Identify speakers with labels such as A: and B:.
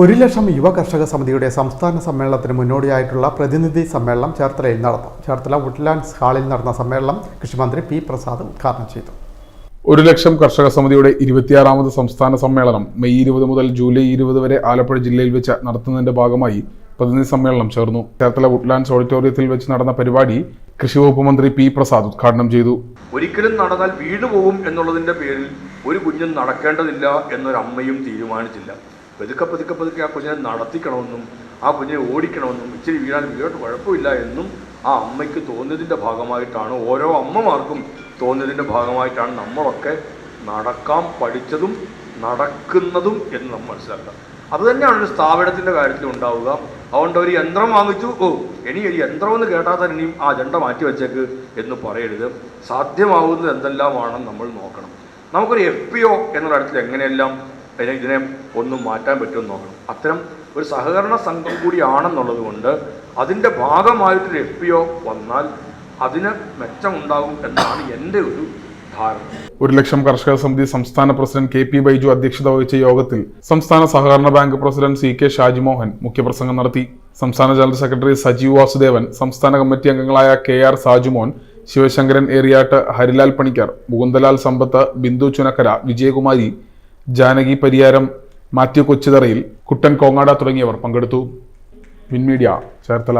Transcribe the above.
A: ഒരു ലക്ഷം യുവ കർഷക സമിതിയുടെ സംസ്ഥാന സമ്മേളനത്തിന് മുന്നോടിയായിട്ടുള്ള പ്രതിനിധി സമ്മേളനം ചേർത്തലയിൽ നടന്നു. ചേർത്തല വുഡ്ലാൻഡ്സ് ഹാളിൽ നടന്ന സമ്മേളനം കൃഷിമന്ത്രി പി പ്രസാദ് ഉദ്ഘാടനം ചെയ്തു.
B: ഒരു ലക്ഷം കർഷക സമിതിയുടെ ഇരുപത്തിയാറാമത് സംസ്ഥാന സമ്മേളനം മെയ് ഇരുപത് മുതൽ ജൂലൈ ഇരുപത് വരെ ആലപ്പുഴ ജില്ലയിൽ വെച്ച് നടത്തുന്നതിന്റെ ഭാഗമായി പ്രതിനിധി സമ്മേളനം ചേർന്നു. ചേർത്തല വുഡ്ലാൻഡ്സ് ഓഡിറ്റോറിയത്തിൽ വെച്ച് നടന്ന പരിപാടി കൃഷി വകുപ്പ് മന്ത്രി പി പ്രസാദ് ഉദ്ഘാടനം ചെയ്തു.
C: ഒരിക്കലും നടന്നാൽ വീട് പോകും എന്നുള്ളതിന്റെ പേരിൽ ഒരു കുഞ്ഞും നടക്കേണ്ടതില്ല എന്നൊരമ്മയും തീരുമാനിച്ചില്ല. പതുക്കെ പതുക്കെ പതുക്കെ ആ കുഞ്ഞിനെ നടത്തിക്കണമെന്നും ആ കുഞ്ഞിനെ ഓടിക്കണമെന്നും ഇച്ചിരി വീഴാൻ വീഴോട്ട് കുഴപ്പമില്ല എന്നും ആ അമ്മയ്ക്ക് തോന്നിയതിന്റെ ഭാഗമായിട്ടാണ് ഓരോ അമ്മമാർക്കും തോന്നിയതിന്റെ ഭാഗമായിട്ടാണ് നമ്മളൊക്കെ നടക്കാൻ പഠിച്ചതും നടക്കുന്നതും എന്ന് നമ്മൾ മനസ്സിലാക്കുക. അത് തന്നെയാണ് ഒരു സ്ഥാപനത്തിന്റെ കാര്യത്തിൽ ഉണ്ടാവുക. അതുകൊണ്ട് ഒരു യന്ത്രം വാങ്ങിച്ചു ഓ ഇനി ഒരു യന്ത്രം എന്ന് കേട്ടാൽ തന്നെ ഇനിയും ആ ജണ്ട മാറ്റി വെച്ചേക്ക് എന്ന് പറയരുത്. സാധ്യമാവുന്നത് എന്തെല്ലാമാണെന്ന് നമ്മൾ നോക്കണം. നമുക്കൊരു എഫ് പി ഒ എന്നുള്ള എങ്ങനെയെല്ലാം ഇതിനെ ഇതിനെ ഒന്നും മാറ്റാൻ പറ്റുമെന്ന് നോക്കണം. അത്തരം ഒരു സഹകരണ സംഘം കൂടിയാണെന്നുള്ളത് കൊണ്ട് അതിന്റെ ഭാഗമായിട്ടൊരു എഫ് പി ഒ വന്നാൽ അതിന് മെച്ചമുണ്ടാകും എന്നാണ് എന്റെ ഒരു
B: ഒരു ലക്ഷം കർഷക സമിതി സംസ്ഥാന പ്രസിഡന്റ് കെ പി ബൈജു അധ്യക്ഷത വഹിച്ച യോഗത്തിൽ സംസ്ഥാന സഹകരണ bank president C K Shajimohan മുഖ്യപ്രസംഗം നടത്തി. സംസ്ഥാന ജനറൽ സെക്രട്ടറി സജീവ് വാസുദേവൻ സംസ്ഥാന കമ്മിറ്റി അംഗങ്ങളായ കെ ആർ സാജുമോൻ ശിവശങ്കരൻ ഏറിയാട്ട് ഹരിലാൽ പണിക്കർ മുകുന്ദലാൽ സമ്പത്ത് ബിന്ദു ചുനക്കര വിജയകുമാരി ജാനകി പരിയാരം മാത്യു കൊച്ചുതറയിൽ കുട്ടൻ കോങ്ങാട തുടങ്ങിയവർ പങ്കെടുത്തു. മിൻമീഡിയ ചേർത്തല.